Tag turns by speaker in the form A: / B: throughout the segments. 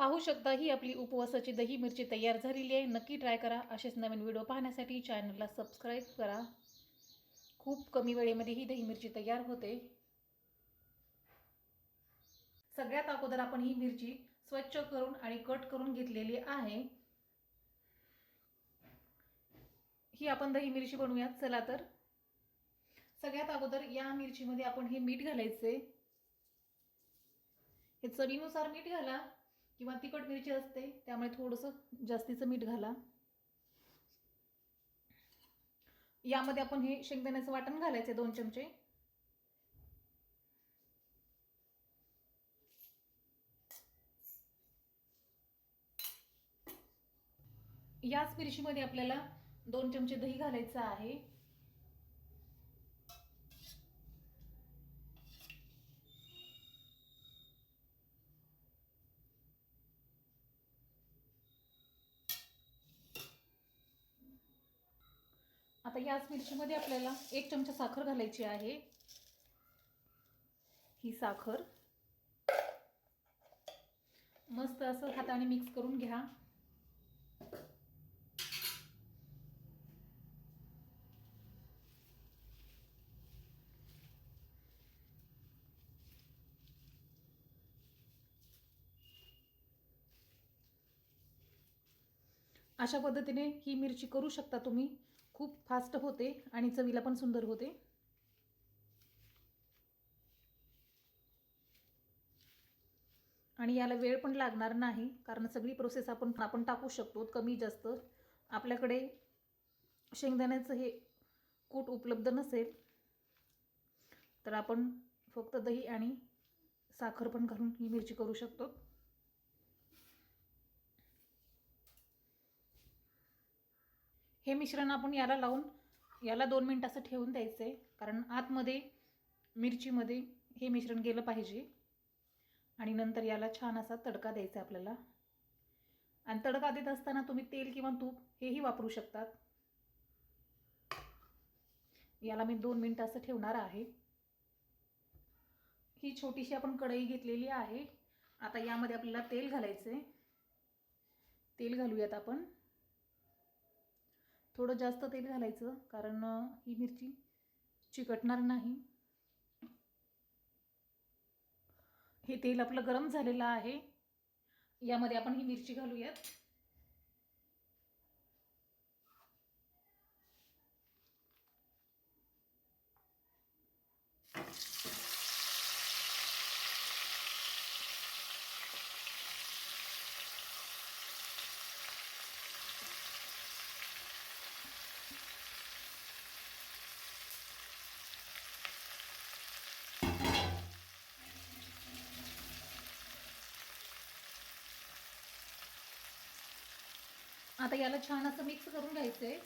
A: पाहू शकता ही आपली उपवासाची दही मिरची तयार झालेली आहे. नक्की ट्राय करा. असेच नवीन व्हिडिओ पाहण्यासाठी चॅनलला सबस्क्राईब करा. खूप कमी वेळेमध्ये ही दही मिरची तयार होते. सगळ्यात अगोदर आपण ही मिरची स्वच्छ करून आणि कट करून घेतलेली आहे. ही आपण दही मिरची बनवूयात. चला तर. सगळ्यात अगोदर या मिरचीमध्ये आपण हे मीठ घालायचे. हे चवीनुसार मीठ घाला. किंवा तिखट मिरची असते त्यामुळे थोडंसं जास्तीचं मीठ घाला. यामध्ये आपण हे शेंगदाण्याचं वाटण घालायचे दोन चमचे. याच मिरचीमध्ये आपल्याला दोन चमचे दही घालायचं आहे. आता याच मिरचीमध्ये आपल्याला एक चमचा साखर घालायची आहे. ही साखर मस्त असं हाताने मिक्स करून घ्या. अशा पद्धतीने ही मिरची करू शकता तुम्ही. खूप फास्ट होते आणि चवीला पण सुंदर होते. आणि याला वेळ पण लागणार नाही कारण सगळी प्रोसेस आपण आपण टाकू शकतो कमी जास्त. आपल्याकडे शेंगदाण्याचं हे कूट उपलब्ध नसेल तर आपण फक्त दही आणि साखर पण घालून ही मिरची करू शकतो. हे मिश्रण आपण याला लावून याला दोन मिनटं असं ठेवून द्यायचं. आहे कारण आतमध्ये मिरचीमध्ये हे मिश्रण गेलं पाहिजे. आणि नंतर याला छान असा तडका द्यायचा आपल्याला. आणि तडका देत असताना तुम्ही तेल किंवा तूप हेही वापरू शकतात. याला मी दोन मिनटं असं ठेवणार आहे. ही छोटीशी आपण कढई घेतलेली आहे. आता यामध्ये आपल्याला तेल घालायचं आहे तेल घालूयात आपण. थोडं जास्त तेल घालायचं कारण ही मिरची चिकटणार नाही. हे तेल आपलं गरम झालेलं आहे. यामध्ये आपण ही मिरची घालूयात. आता याला छान असं मिक्स करून घ्यायचं आहे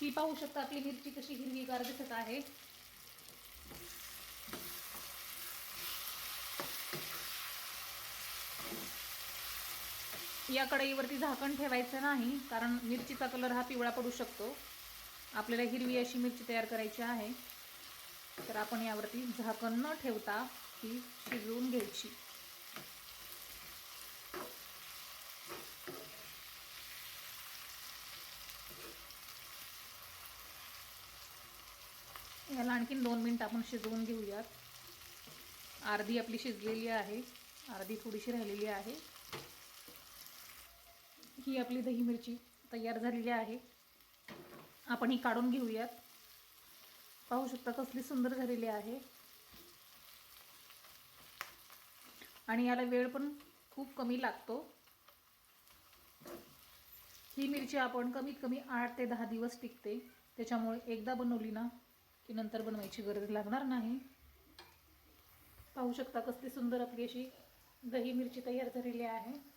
A: ही पाहू शकता आपली मिरची कशी हिरवीगार दिसत आहे. या कढईवरती झाकण ठेवायचं नाही कारण मिरचीचा कलर हा पिवळा पडू शकतो. आपल्याला हिरवी अशी मिरची तयार करायची आहे. तर आपण यावरती झाकण न ठेवता ही शिजवून घ्यायची. याला आणखीन दोन मिनटं आपण शिजवून घेऊयात. अर्धी आपली शिजलेली आहे. अर्धी थोडीशी राहिलेली आहे. ही आपली दही मिरची तयार झालेली आहे. आपण ही काढून घेऊयात. पाहू शकता कसली सुंदर झालेली आहे. आणि याला वेळ पण खूप कमी लागतो. ही मिरची आपण कमीत कमी आठ ते दहा दिवस टिकते. त्याच्यामुळे एकदा बनवली ना की नंतर बनवायची गरज लागणार नाही. पाहू शकता कसली सुंदर आपली अशी दही मिरची तयार झालेली आहे.